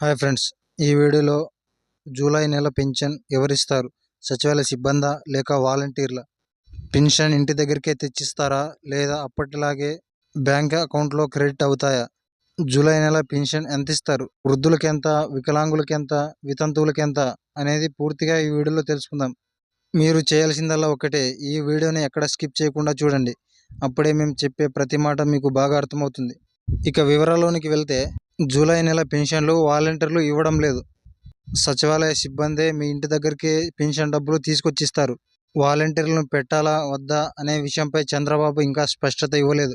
Hi friends. ఈ వీడియోలో July నెల పెన్షన్ ఎవరిస్తారు? సచివాలయ సిబ్బందా లేక వాలంటీర్ల? పెన్షన్ ఇంటి దగ్గరికే తెచ్చిస్తారా? లేదా అప్పటిలాగే బ్యాంక్ అకౌంట్లో క్రెడిట్ అవుతాయా? జూలై నెల పెన్షన్ ఎంత ఇస్తారు వృద్ధులకి ఎంత వికలాంగులకి ఎంత వితంతువులకి ఎంత అనేది పూర్తిగా ఈ వీడియోలో తెలుసుకుందాం. మీరు చేయాల్సిందల్లా ఒకటే. ఈ వీడియోని ఎక్కడ స్కిప్ చేయకుండా చూడండి. అప్పుడే మేము చెప్పే ప్రతి మాట మీకు బాగా అర్థమవుతుంది. ఇక వివరాల్లోనికి వెళ్తే జూలై నెల పెన్షన్లు వాలంటీర్లు ఇవ్వడం లేదు. సచివాలయ సిబ్బందే మీ ఇంటి దగ్గరికి పెన్షన్ డబ్బులు తీసుకొచ్చిస్తారు. వాలంటీర్లను పెట్టాలా వద్దా అనే విషయంపై చంద్రబాబు ఇంకా స్పష్టత ఇవ్వలేదు.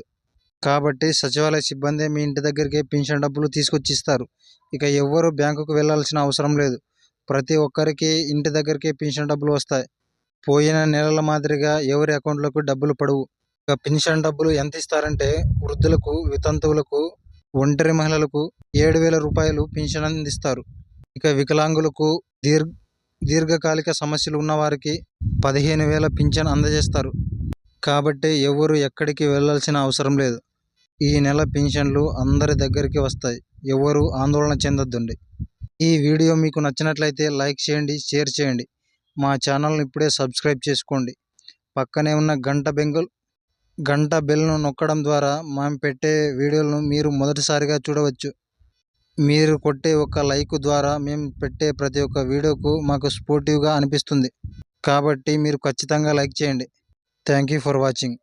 కాబట్టి సచివాలయ సిబ్బందే మీ ఇంటి దగ్గరికి పెన్షన్ డబ్బులు తీసుకొచ్చిస్తారు. ఇక ఎవ్వరు బ్యాంకుకు వెళ్ళాల్సిన అవసరం లేదు. ప్రతి ఒక్కరికి ఇంటి దగ్గరికి పెన్షన్ డబ్బులు వస్తాయి. పోయిన నెలల మాదిరిగా ఎవరి అకౌంట్లకు డబ్బులు పడవు. ఇక పెన్షన్ డబ్బులు ఎంత ఇస్తారంటే వృద్ధులకు వితంతువులకు ఒంటరి మహిళలకు ఏడు వేల రూపాయలు పింఛన్ అందిస్తారు. ఇక వికలాంగులకు దీర్ఘ దీర్ఘకాలిక సమస్యలు ఉన్నవారికి పదిహేను వేల పింఛన్ అందజేస్తారు. కాబట్టి ఎవరు ఎక్కడికి వెళ్ళాల్సిన అవసరం లేదు. ఈ నెల పింఛన్లు అందరి దగ్గరికి వస్తాయి. ఎవరు ఆందోళన చెందొద్దండి. ఈ వీడియో మీకు నచ్చినట్లయితే లైక్ చేయండి షేర్ చేయండి. మా ఛానల్ని ఇప్పుడే సబ్స్క్రైబ్ చేసుకోండి. పక్కనే ఉన్న గంట బెంగుల్ గంట బెల్ను నొక్కడం ద్వారా మేము పెట్టే వీడియోలను మీరు మొదటిసారిగా చూడవచ్చు. మీరు కొట్టే ఒక లైక్ ద్వారా మేము పెట్టే ప్రతి ఒక్క వీడియోకు మాకు స్పోర్టివ్గా అనిపిస్తుంది. కాబట్టి మీరు ఖచ్చితంగా లైక్ చేయండి. Thank you for watching.